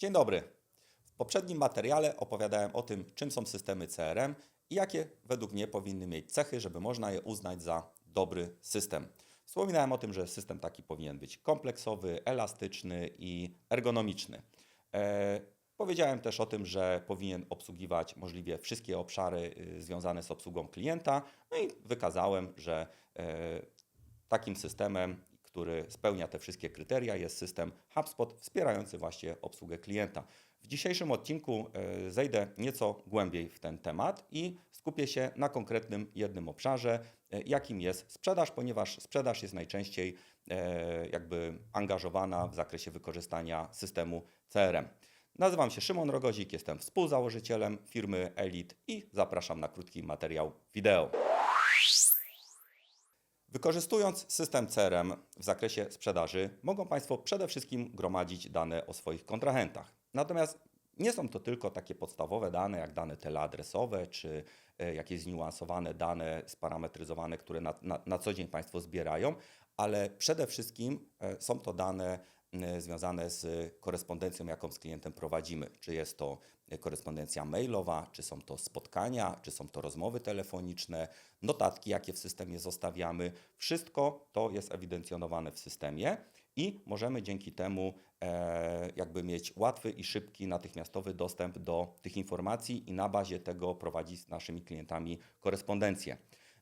Dzień dobry. W poprzednim materiale opowiadałem o tym, czym są systemy CRM i jakie według mnie powinny mieć cechy, żeby można je uznać za dobry system. Wspominałem o tym, że system taki powinien być kompleksowy, elastyczny i ergonomiczny. E, powiedziałem też o tym, że powinien obsługiwać możliwie wszystkie obszary y, związane z obsługą klienta, no i wykazałem, że e, takim systemem, który spełnia te wszystkie kryteria, jest system HubSpot wspierający właśnie obsługę klienta. W dzisiejszym odcinku e, zejdę nieco głębiej w ten temat i skupię się na konkretnym jednym obszarze, e, jakim jest sprzedaż, ponieważ sprzedaż jest najczęściej e, jakby angażowana w zakresie wykorzystania systemu CRM. Nazywam się Szymon Rogozik, jestem współzałożycielem firmy Elite i zapraszam na krótki materiał wideo. Wykorzystując system CRM w zakresie sprzedaży, mogą Państwo przede wszystkim gromadzić dane o swoich kontrahentach. Natomiast nie są to tylko takie podstawowe dane, jak dane teleadresowe, czy e, jakieś zniuansowane dane sparametryzowane, które na, na, na co dzień Państwo zbierają, ale przede wszystkim e, są to dane związane z korespondencją, jaką z klientem prowadzimy. Czy jest to e, korespondencja mailowa, czy są to spotkania, czy są to rozmowy telefoniczne, notatki, jakie w systemie zostawiamy. Wszystko to jest ewidencjonowane w systemie i możemy dzięki temu e, jakby mieć łatwy i szybki, natychmiastowy dostęp do tych informacji i na bazie tego prowadzić z naszymi klientami korespondencję.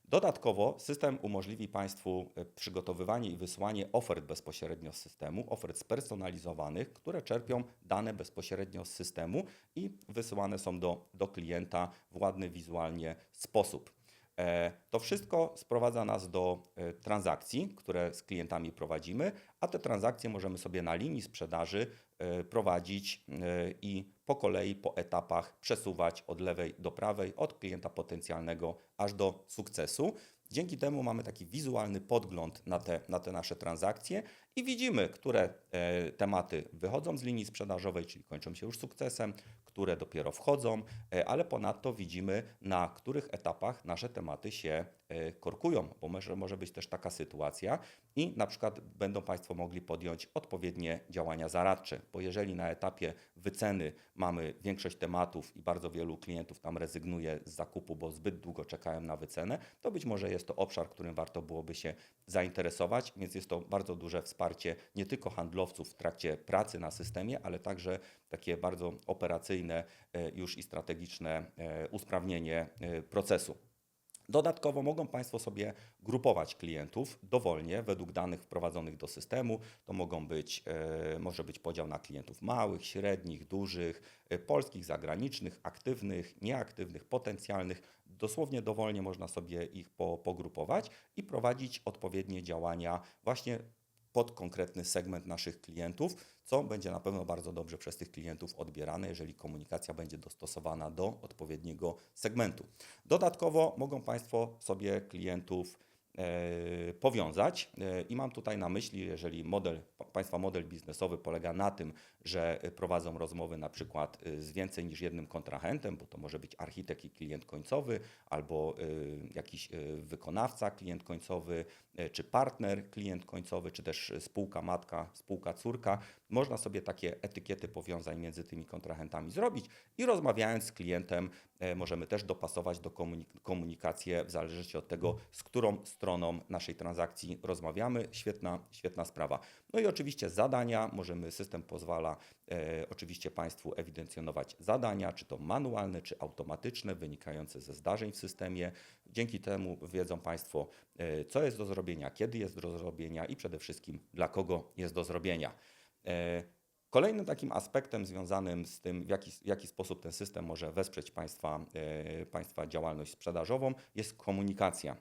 Dodatkowo system umożliwi Państwu e, przygotowywanie i wysłanie ofert bezpośrednio z systemu, ofert spersonalizowanych, które czerpią dane bezpośrednio z systemu i wysyłane są do, do klienta w ładny wizualnie sposób. E, To wszystko sprowadza nas do e, transakcji, które z klientami prowadzimy, a te transakcje możemy sobie na linii sprzedaży e, prowadzić i po kolei, po etapach przesuwać od lewej do prawej, od klienta potencjalnego aż do sukcesu. Dzięki temu mamy taki wizualny podgląd na te, na te nasze transakcje i widzimy, które tematy wychodzą z linii sprzedażowej, czyli kończą się już sukcesem, które dopiero wchodzą, e, ale ponadto widzimy, na których etapach nasze tematy się e, korkują, bo może, może być też taka sytuacja i na przykład będą Państwo mogli podjąć odpowiednie działania zaradcze, bo jeżeli na etapie wyceny mamy większość tematów i bardzo wielu klientów tam rezygnuje z zakupu, bo zbyt długo czekają na wycenę, to być może jest to obszar, którym warto byłoby się zainteresować, więc jest to bardzo duże wsparcie nie tylko handlowców w trakcie pracy na systemie, ale także takie bardzo operacyjne e, już i strategiczne e, usprawnienie e, procesu. Dodatkowo mogą Państwo sobie grupować klientów dowolnie według danych wprowadzonych do systemu. To mogą być, e, może być podział na klientów małych, średnich, dużych, e, polskich, zagranicznych, aktywnych, nieaktywnych, potencjalnych. Dosłownie dowolnie można sobie ich po, pogrupować i prowadzić odpowiednie działania właśnie pod konkretny segment naszych klientów, co będzie na pewno bardzo dobrze przez tych klientów odbierane, jeżeli komunikacja będzie dostosowana do odpowiedniego segmentu. Dodatkowo mogą Państwo sobie klientów powiązać e, i mam tutaj na myśli, jeżeli model, pa- Państwa model biznesowy polega na tym, że e, prowadzą rozmowy na przykład e, z więcej niż jednym kontrahentem, bo to może być architekt i klient końcowy, albo e, jakiś e, wykonawca, klient końcowy, e, czy partner, klient końcowy, czy też e, spółka matka, spółka córka. Można sobie takie etykiety powiązań między tymi kontrahentami zrobić i rozmawiając z klientem e, możemy też dopasować do komunik- komunikację w zależności od tego, z którą stroną naszej transakcji rozmawiamy. Świetna, świetna sprawa. No i oczywiście zadania. Możemy, system pozwala e, oczywiście Państwu ewidencjonować zadania, czy to manualne, czy automatyczne, wynikające ze zdarzeń w systemie. Dzięki temu wiedzą Państwo, e, co jest do zrobienia, kiedy jest do zrobienia i przede wszystkim dla kogo jest do zrobienia. E, Kolejnym takim aspektem związanym z tym, w jaki, w jaki sposób ten system może wesprzeć państwa, e, państwa działalność sprzedażową, jest komunikacja.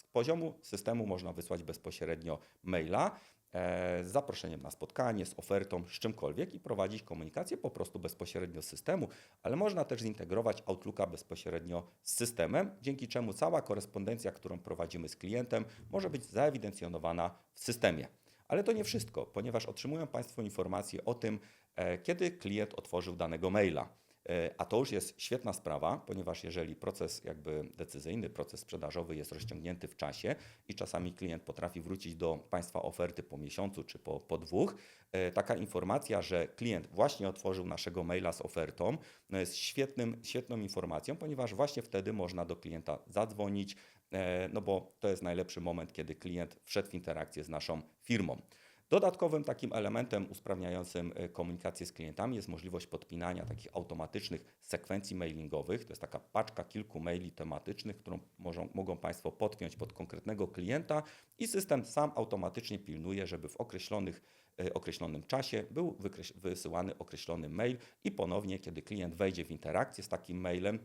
Z poziomu systemu można wysłać bezpośrednio maila e, z zaproszeniem na spotkanie, z ofertą, z czymkolwiek i prowadzić komunikację po prostu bezpośrednio z systemu, ale można też zintegrować Outlooka bezpośrednio z systemem, dzięki czemu cała korespondencja, którą prowadzimy z klientem, może być zaewidencjonowana w systemie. Ale to nie wszystko, ponieważ otrzymują Państwo informacje o tym, e, kiedy klient otworzył danego maila. E, A to już jest świetna sprawa, ponieważ jeżeli proces jakby decyzyjny, proces sprzedażowy jest rozciągnięty w czasie i czasami klient potrafi wrócić do Państwa oferty po miesiącu czy po, po dwóch, e, taka informacja, że klient właśnie otworzył naszego maila z ofertą, no jest świetnym, świetną informacją, ponieważ właśnie wtedy można do klienta zadzwonić, e, no bo to jest najlepszy moment, kiedy klient wszedł w interakcję z naszą firmą. Dodatkowym takim elementem usprawniającym e, komunikację z klientami jest możliwość podpinania takich automatycznych sekwencji mailingowych. To jest taka paczka kilku maili tematycznych, którą możą, mogą Państwo podpiąć pod konkretnego klienta i system sam automatycznie pilnuje, żeby w określonych, e, określonym czasie był wysyłany określony mail i ponownie, kiedy klient wejdzie w interakcję z takim mailem,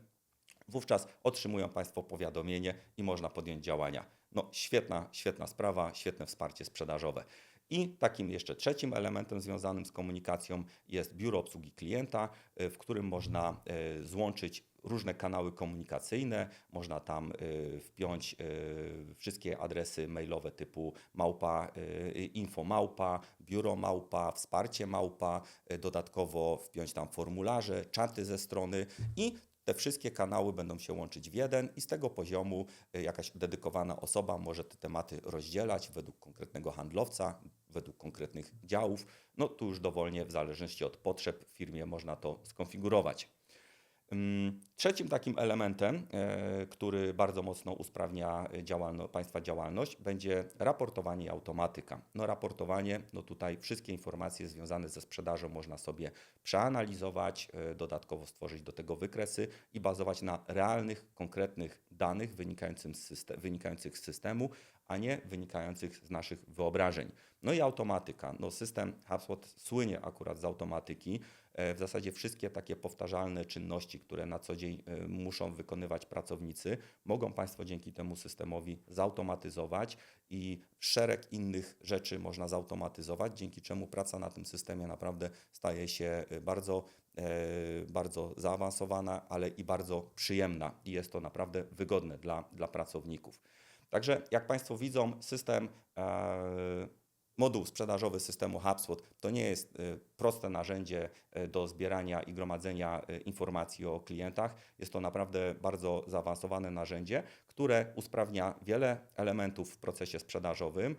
Wówczas otrzymują Państwo powiadomienie i można podjąć działania. No, świetna, świetna sprawa, świetne wsparcie sprzedażowe. I takim jeszcze trzecim elementem związanym z komunikacją jest biuro obsługi klienta, y, w którym można y, złączyć różne kanały komunikacyjne, można tam y, wpiąć wszystkie adresy mailowe typu małpa, y, info małpa, biuro małpa, wsparcie małpa, dodatkowo wpiąć tam formularze, czaty ze strony i te wszystkie kanały będą się łączyć w jeden i z tego poziomu y, jakaś dedykowana osoba może te tematy rozdzielać według konkretnego handlowca, według konkretnych działów. No tu już dowolnie, w zależności od potrzeb w firmie można to skonfigurować. Trzecim takim elementem, e, który bardzo mocno usprawnia Państwa działalność, będzie raportowanie i automatyka. No raportowanie, no tutaj wszystkie informacje związane ze sprzedażą można sobie przeanalizować, e, dodatkowo stworzyć do tego wykresy i bazować na realnych, konkretnych danych wynikających z systemu, a nie wynikających z naszych wyobrażeń. No i automatyka. No system HubSpot słynie akurat z automatyki. E, W zasadzie wszystkie takie powtarzalne czynności, które na co dzień e, muszą wykonywać pracownicy, mogą Państwo dzięki temu systemowi zautomatyzować i szereg innych rzeczy można zautomatyzować, dzięki czemu praca na tym systemie naprawdę staje się e, bardzo, bardzo zaawansowana, ale i bardzo przyjemna i jest to naprawdę wygodne dla, dla pracowników. Także jak Państwo widzą, system e, Moduł sprzedażowy systemu HubSpot to nie jest e, proste narzędzie e, do zbierania i gromadzenia informacji o klientach. Jest to naprawdę bardzo zaawansowane narzędzie, które usprawnia wiele elementów w procesie sprzedażowym,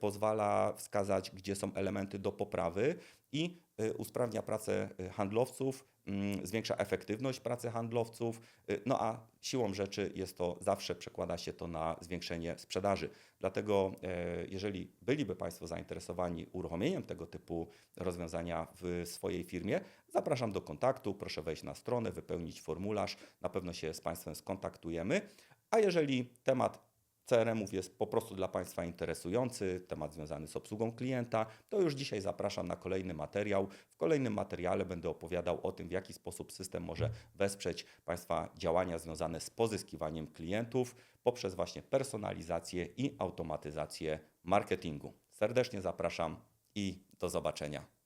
pozwala wskazać, gdzie są elementy do poprawy i usprawnia pracę e, handlowców, mm, zwiększa efektywność pracy handlowców, y, no a siłą rzeczy jest to zawsze przekłada się to na zwiększenie sprzedaży. Dlatego e, jeżeli byliby Państwo zainteresowani uruchomieniem tego typu rozwiązania w swojej firmie, zapraszam do kontaktu, proszę wejść na stronę, wypełnić formularz, na pewno się z Państwem skontaktujemy. A jeżeli temat CRM-ów jest po prostu dla Państwa interesujący, temat związany z obsługą klienta, to już dzisiaj zapraszam na kolejny materiał. W kolejnym materiale będę opowiadał o tym, w jaki sposób system może wesprzeć Państwa działania związane z pozyskiwaniem klientów poprzez właśnie personalizację i automatyzację marketingu. Serdecznie zapraszam i do zobaczenia.